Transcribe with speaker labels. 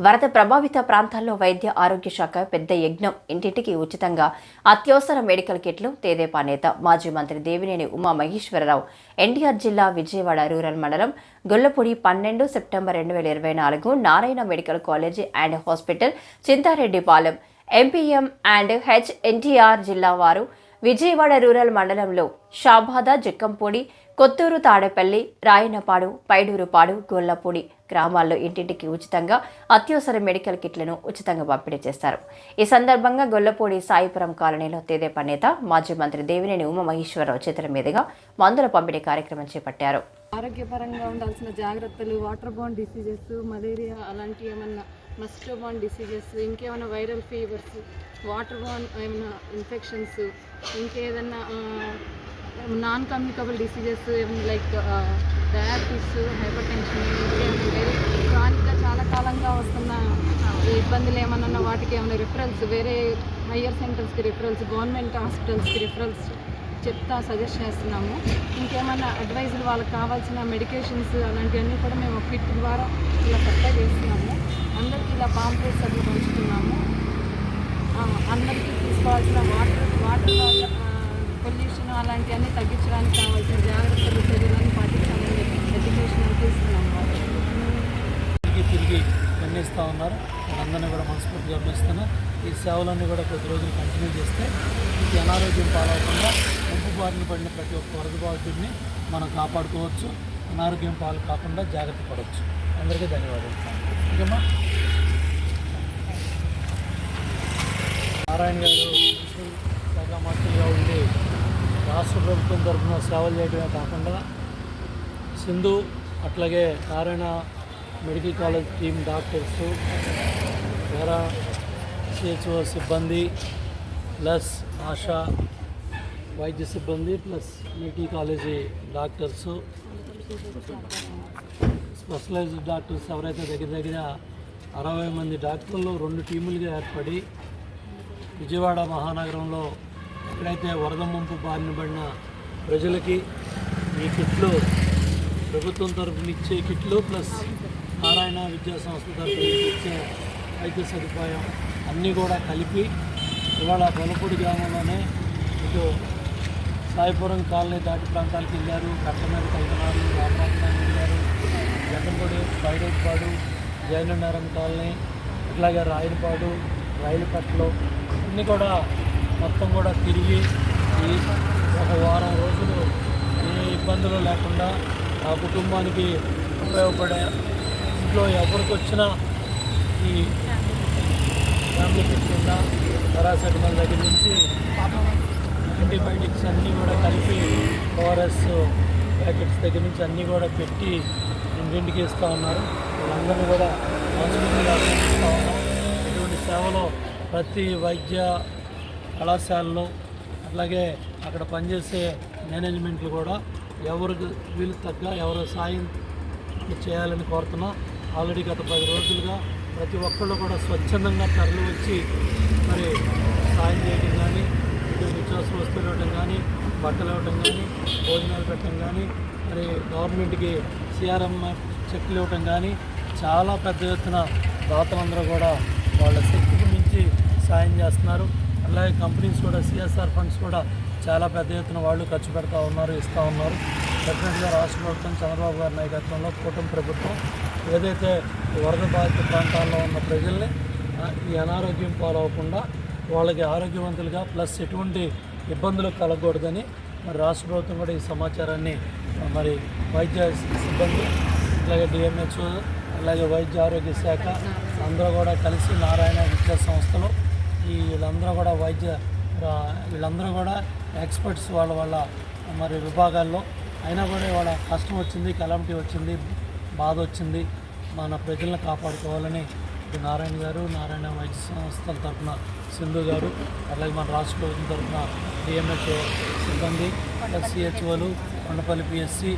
Speaker 1: వరద ప్రభావిత ప్రాంతాల్లో వైద్య ఆరోగ్య శాఖ పెద్ద యజ్ఞం. ఇంటింటికి ఉచితంగా అత్యవసర మెడికల్ కిట్లు తేదేపా నేత మాజీ మంత్రి దేవినేని ఉమా మహేశ్వరరావు ఎన్టీఆర్ జిల్లా విజయవాడ రూరల్ మండలం గొల్లపూడి పన్నెండు సెప్టెంబర్ రెండు వేల ఇరవై నాలుగు Narayana medical college and hospital Chintareddypalem MPM and H N T R జిల్లా వారు విజయవాడ రూరల్ మండలంలో షాబాద జక్కంపూడి కొత్తూరు తాడేపల్లి రాయనపాడు పైడూరుపాడు గొల్లపూడి గ్రామాల్లో ఇంటింటికి ఉచితంగా అత్యవసర మెడికల్ కిట్లను ఉచితంగా పంపిణీ చేస్తారు. ఈ సందర్భంగా గొల్లపూడి సాయిపురం కాలనీలో తెదేపా నేత మాజీ మంత్రి దేవినేని ఉమామహేశ్వరరావు చేతుల మీదుగా మందుల పంపిణీ కార్యక్రమం చేపట్టారు.
Speaker 2: ఆరోగ్యపరంగా ఉండాల్సిన జాగ్రత్తలు వాటర్ బోర్న్ డిసీజెస్ మలేరియా అలాంటి ఏమన్నా మస్టో బోర్న్ డిసీజెస్ ఇంకేమైనా వైరల్ ఫీవర్స్ వాటర్ బాన్ ఏమైనా ఇన్ఫెక్షన్స్ ఇంకేదన్నా non communicable diseases like diabetes hypertension క్రానిక్గా చాలా కాలంగా వస్తున్న ఇబ్బందులు ఏమన్నా వాటికి ఏమైనా రిఫరెన్స్ వేరే హయ్యర్ సెంటర్స్కి రిఫరెన్స్ గవర్నమెంట్ హాస్పిటల్స్కి రిఫరెన్స్ చెప్తా సజెస్ట్ చేస్తున్నాము. ఇంకేమైనా అడ్వైజులు వాళ్ళకి కావాల్సిన మెడికేషన్స్ అలాంటివన్నీ కూడా మేము కిట్ ద్వారా ఇలా సప్లై చేస్తున్నాము. అందరికీ ఇలా పాంప్లెట్స్ అవి పంచుతున్నాము. అందరికీ తీసుకోవాల్సిన వాటర్ వాటర్ పొల్యూషన్ అలాంటివన్నీ తగ్గించడానికి కావాల్సిన జాగ్రత్తలు చర్యలను పాటించాలని ఎడ్యుకేషన్
Speaker 3: తిరిగి తిరిగి గమనిస్తూ ఉన్నారు. అందరినీ కూడా మనస్ఫూర్తిగా గమనిస్తున్నా ఈ సేవలన్నీ కూడా ప్రతి రోజులు కంటిన్యూ చేస్తే ఇది అనారోగ్యం పాలవకుండా ముంపు బారిన పడిన ప్రతి ఒక్క వరద బాధితుడిని మనం కాపాడుకోవచ్చు. అనారోగ్యం పాలు కాకుండా జాగ్రత్త పడవచ్చు. అందరికీ ధన్యవాదాలు. ఓకేమ్మా? నారాయణ గారు శాఖ రాష్ట్ర ప్రభుత్వం తరఫున సేవలు చేయడమే కాకుండా సింధు అట్లాగే Narayana medical college team doctors వేరే సిహెచ్ఓ సిబ్బంది ప్లస్ ఆశా వైద్య సిబ్బంది plus medical college doctors specialised doctors ఎవరైతే దగ్గర దగ్గర అరవై మంది డాక్టర్లు రెండు టీములుగా ఏర్పడి విజయవాడ మహానగరంలో ఎక్కడైతే వరద ముంపు బారిన పడిన ప్రజలకి ఈ కిట్లు ప్రభుత్వం తరఫున ఇచ్చే కిట్లు ప్లస్ నారాయణ విద్యా సంస్థ తరఫున ఇచ్చే వైద్య సదుపాయం అన్నీ కూడా కలిపి ఇవాళ పొలపూడి గ్రామంలోనే ఇటు సాయిపురం కాలనీ దాటి ప్రాంతాలకు వెళ్ళారు. కట్ల మీదకి వెళ్తున్నారు వెళ్ళారు. జగన్పూడి బైడోపాడు జైననగరం కాలనీ ఇట్లాగే రాయలపాడు రైలు కట్టలు అన్నీ కూడా మొత్తం కూడా తిరిగి ఈ ఒక వారం రోజులు ఏ ఇబ్బందులు లేకుండా ఆ కుటుంబానికి ఉపయోగపడే ఇంట్లో ఎవరికి వచ్చినా ఈ ఫ్యామిలీ కింద పారాసెటమాల్ దగ్గర నుంచి యాంటీబయాటిక్స్ అన్నీ కూడా కలిపి ఓఆర్ఎస్ ప్యాకెట్స్ దగ్గర నుంచి అన్నీ కూడా పెట్టి ఇంటింటికి ఇస్తూ ఉన్నారు. వాళ్ళందరినీ కూడా మనస్ఫూర్తిగా ఇస్తూ ఉన్నాం. ఇటువంటి సేవలో ప్రతి వైద్య కళాశాలలో అట్లాగే అక్కడ పనిచేసే మేనేజ్మెంట్లు కూడా ఎవరికి వీలు తగ్గ ఎవరు సాయం చేయాలని కోరుతున్నా. ఆల్రెడీ గత పది రోజులుగా ప్రతి ఒక్కళ్ళు కూడా స్వచ్ఛందంగా తరలి వచ్చి మరి సాయం చేయడం కానీ ఇటు నిత్యావసర వస్తువులు ఇవ్వడం కానీ బట్టలు ఇవ్వడం కానీ భోజనాలు పెట్టడం కానీ మరి గవర్నమెంట్కి సిఆర్ఎం చెక్లు ఇవ్వడం కానీ చాలా పెద్ద ఎత్తున దాతలందరూ కూడా వాళ్ళ శక్తికి మించి సాయం చేస్తున్నారు. అలాగే కంపెనీస్ కూడా సిఎస్ఆర్ ఫండ్స్ కూడా చాలా పెద్ద ఎత్తున వాళ్ళు ఖర్చు పెడతా ఉన్నారు ఇస్తూ ఉన్నారు. డెఫినెట్గా రాష్ట్ర ప్రభుత్వం చంద్రబాబు గారి నాయకత్వంలో కూటమి ప్రభుత్వం ఏదైతే వరద బాధిత ప్రాంతాల్లో ఉన్న ప్రజల్ని ఈ అనారోగ్యం పాలవకుండా వాళ్ళకి ఆరోగ్యవంతులుగా ప్లస్ ఎటువంటి ఇబ్బందులు కలగకూడదని మరి రాష్ట్ర ప్రభుత్వం కూడా ఈ సమాచారాన్ని మరి వైద్య సిబ్బంది అలాగే డిఎంహెచ్ఓ అలాగే వైద్య ఆరోగ్య శాఖ అందరూ కూడా కలిసి నారాయణ విద్యా సంస్థలో ఈ వీళ్ళందరూ కూడా వైద్య వీళ్ళందరూ కూడా ఎక్స్పర్ట్స్ వాళ్ళ వాళ్ళ మరి విభాగాల్లో. అయినా కూడా వాళ్ళ కష్టం వచ్చింది కలామిటీ వచ్చింది బాధ వచ్చింది. మన ప్రజలను కాపాడుకోవాలని నారాయణ గారు నారాయణ వైద్య సంస్థల తరఫున సింధు గారు అలాగే మన రాష్ట్ర ప్రభుత్వం తరఫున డిఎంహెచ్ఓ సిబ్బంది సిహెచ్ఓలు కొండపల్లి పిఎస్సి